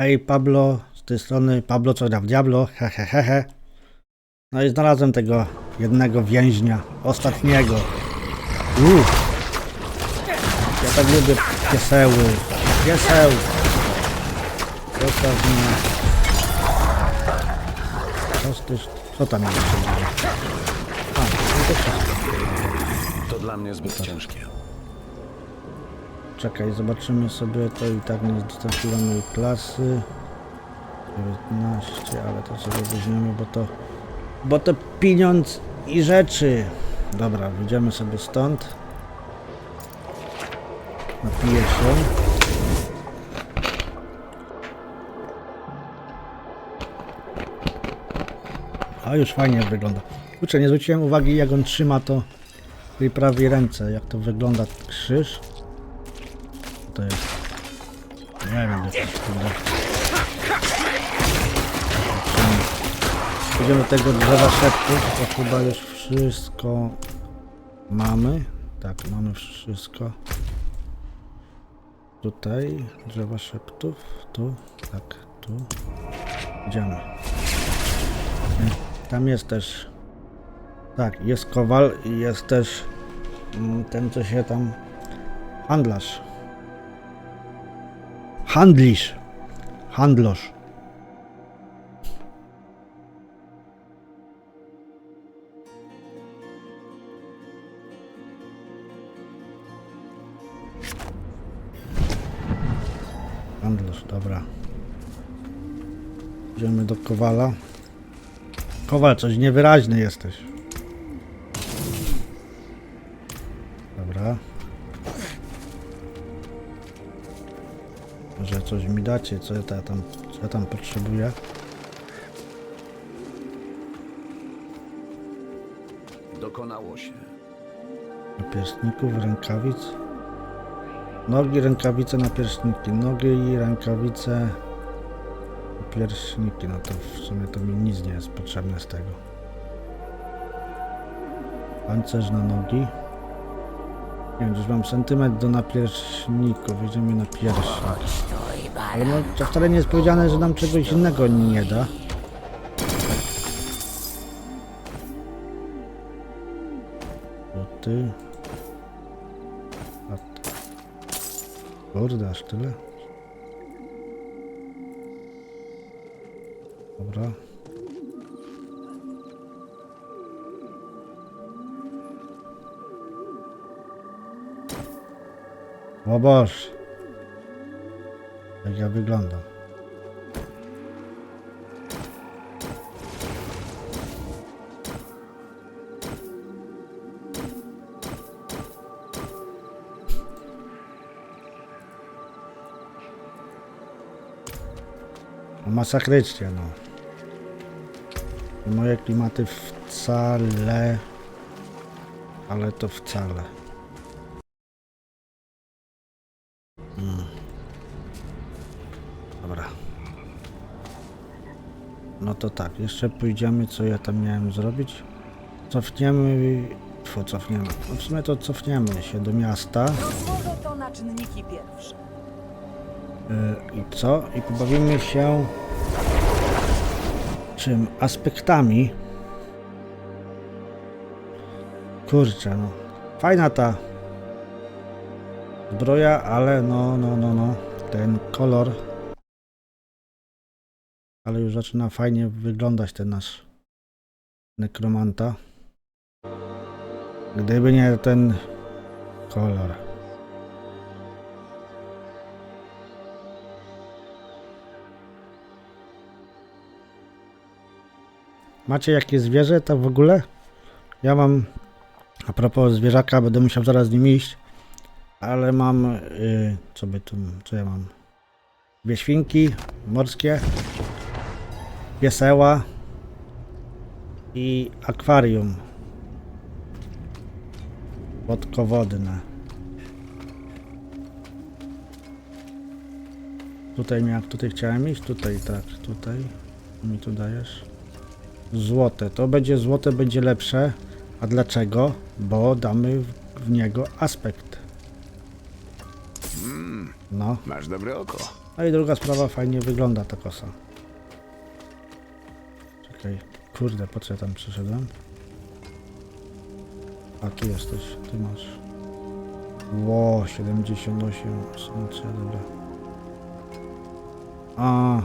Hej Pablo, z tej strony Pablo co gra w Diablo, he he he he. No i znalazłem tego jednego więźnia, ostatniego. Uff. Ja tak lubię pieseły, pieseł. Zostaw mnie. Co, ty, co tam było? A, to. To dla mnie zbyt ciężkie. Czekaj, zobaczymy sobie, to i tak nie dostarczyło mojej klasy. 19, ale to sobie weźmiemy, bo to... Bo to pieniądz i rzeczy. Dobra, wyjdziemy sobie stąd. Napiję się. A już fajnie wygląda. Kurczę, nie zwróciłem uwagi jak on trzyma to w tej prawej ręce, jak to wygląda krzyż. To jest. Nie wiem, gdzie to jest. Idziemy tego drzewa szeptów, to chyba już wszystko mamy. Tak, mamy wszystko. Tutaj drzewa szeptów, tu, tak, tu. Idziemy. Tam jest też. Tak, jest kowal i jest też mm, ten, co się tam. Handlarz. Handlisz. Handlarz. Handlarz, dobra. Idziemy do Kowala. Kowal, coś niewyraźny jesteś. Może coś mi dacie, co ja ta- tam, co ja tam potrzebuję. Dokonało się. Napierśników, rękawic. Nogi, rękawice, napierśniki. Nogi i rękawice, napierśniki. No to w sumie to mi nic nie jest potrzebne z tego. Pancerz na nogi. Nie wiem, już mam sentymetr do napierśników. Jedziemy na pierśnik. Ale no, to wcale nie jest powiedziane, że nam czegoś innego nie da. Boty. Kurde, aż tyle? Dobra. O Boż! Jak ja wyglądam. No masakrycznie, no. Moje klimaty wcale... Ale to wcale. To tak, jeszcze pójdziemy, co ja tam miałem zrobić. Cofniemy... Tfu, cofniemy. No w sumie to cofniemy się do miasta. To na czynniki pierwsze. Y, I co? I pobawimy się czym? Aspektami. Kurczę, no. Fajna ta zbroja, ale no, no, no, no. Ten kolor. Ale już zaczyna fajnie wyglądać ten nasz nekromanta. Gdyby nie ten kolor. Macie jakieś zwierzę to w ogóle? Ja mam, a propos zwierzaka, będę musiał zaraz z nim iść, ale mam, y, co by tu, co ja mam? Dwie świnki morskie, pieseła i akwarium podkowodne. Tutaj miałem, tutaj chciałem iść, tutaj tak, tutaj mi tu dajesz. Złote. To będzie złote, będzie lepsze. A dlaczego? Bo damy w, w niego aspekt. No, Masz dobre oko. No i druga sprawa, fajnie wygląda ta kosa. Czekaj, kurde, po co ja tam przyszedłem? A tu jesteś, ty masz. Ło, 78 cm, dobra. A.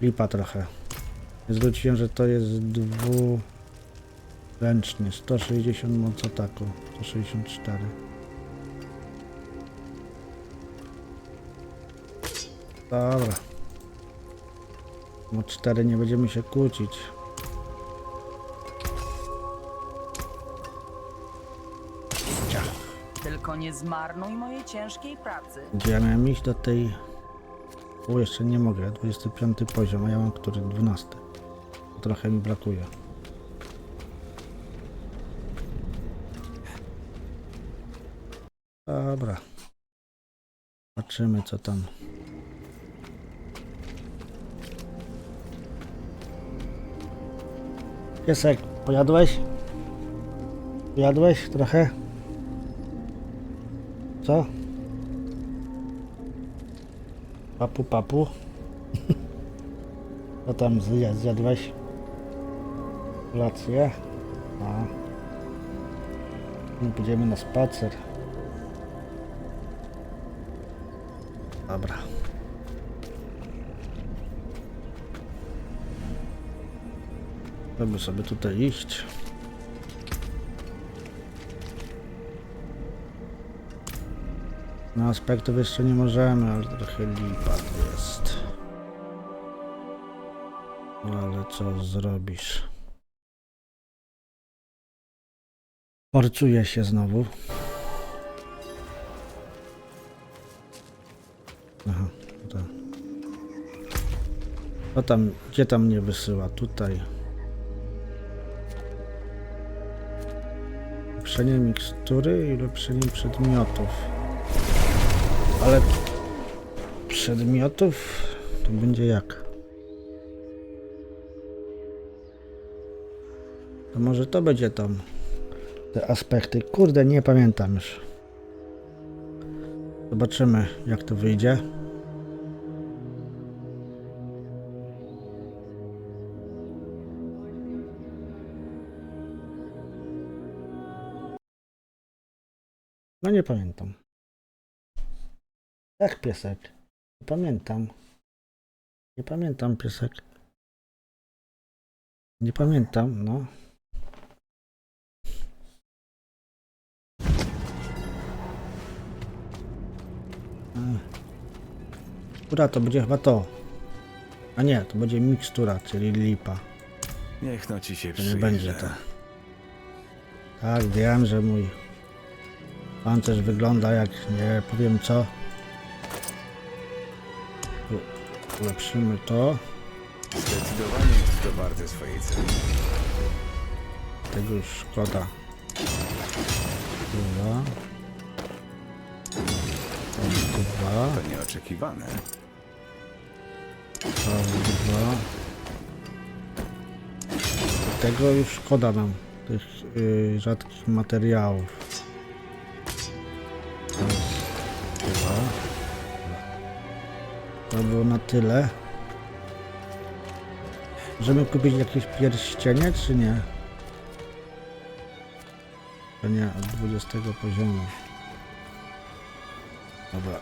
Lipa trochę. Zwróciłem, że to jest dwuręcznie. 160 moc ataku. 164. Dobra. O 4 nie będziemy się kłócić. Tylko nie zmarnuj mojej ciężkiej pracy. Gdzie ja miałem iść do tej... O, jeszcze nie mogę. 25 poziom, a ja mam który? 12. Trochę mi brakuje. Dobra. Zobaczymy co tam. Piesek, pojadłeś? Pojadłeś trochę? Co? Papu, papu. Co tam zjadł, zjadłeś? Kolację? No, Pójdziemy na spacer. Dobra. Żeby sobie tutaj iść. Na aspektów jeszcze nie możemy, ale trochę lipa jest. Ale co zrobisz? Porcuje się znowu. Aha, to. Co tam, gdzie tam mnie wysyła? Tutaj. Ulepszenie mikstury i ulepszenie przedmiotów. Ale przedmiotów to będzie jak? To może to będzie tam te aspekty. Kurde, nie pamiętam już. Zobaczymy jak to wyjdzie. Nie pamiętam. Jak piesek? Nie pamiętam. Nie pamiętam piesek. Nie pamiętam, no. Która to będzie chyba to. A nie, to będzie mikstura, czyli lipa. Niech no ci się To nie przyjdzie. będzie to. Tak, wiem, że mój pancerz wygląda jak nie powiem co. Ulepszymy to. Zdecydowanie jest to warte swojej ceny. Tego już szkoda. Dwa. Dwa. To nieoczekiwane. Dwa. Tego już szkoda nam. Tych y, rzadkich materiałów. To było na tyle. Możemy kupić jakieś pierścienie, czy nie? To nie, od 20 poziomu. Dobra,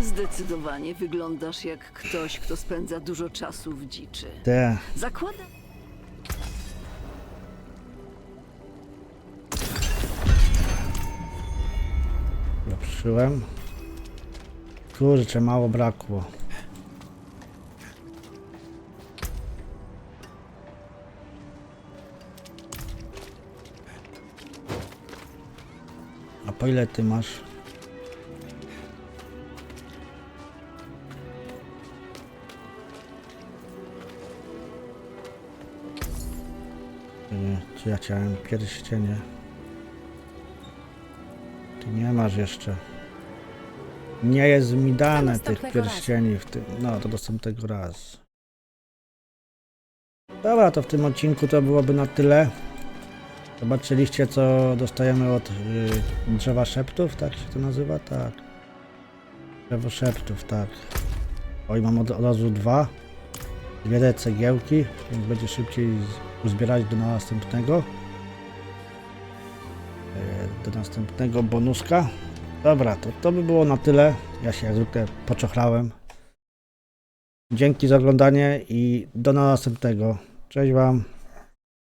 Zdecydowanie wyglądasz jak ktoś, kto spędza dużo czasu w dziczy. te. Zakładam. Ulepszyłem. Kurczę, mało brakło. Po ile ty masz? Nie, Czy ja chciałem pierścienie? Ty nie masz jeszcze. Nie jest mi dane tych pierścieni w tym. No, to następnego raz. Dobra, to w tym odcinku to byłoby na tyle. Zobaczyliście, co dostajemy od y, drzewa szeptów, tak się to nazywa? Tak. Drzewo szeptów, tak. Oj, mam od, od razu dwa. Dwie cegiełki, więc będzie szybciej uzbierać do następnego. E, Do następnego bonuska. Dobra, to, to by było na tyle. Ja się jak zwykle poczochrałem. Dzięki za oglądanie i do następnego. Cześć Wam.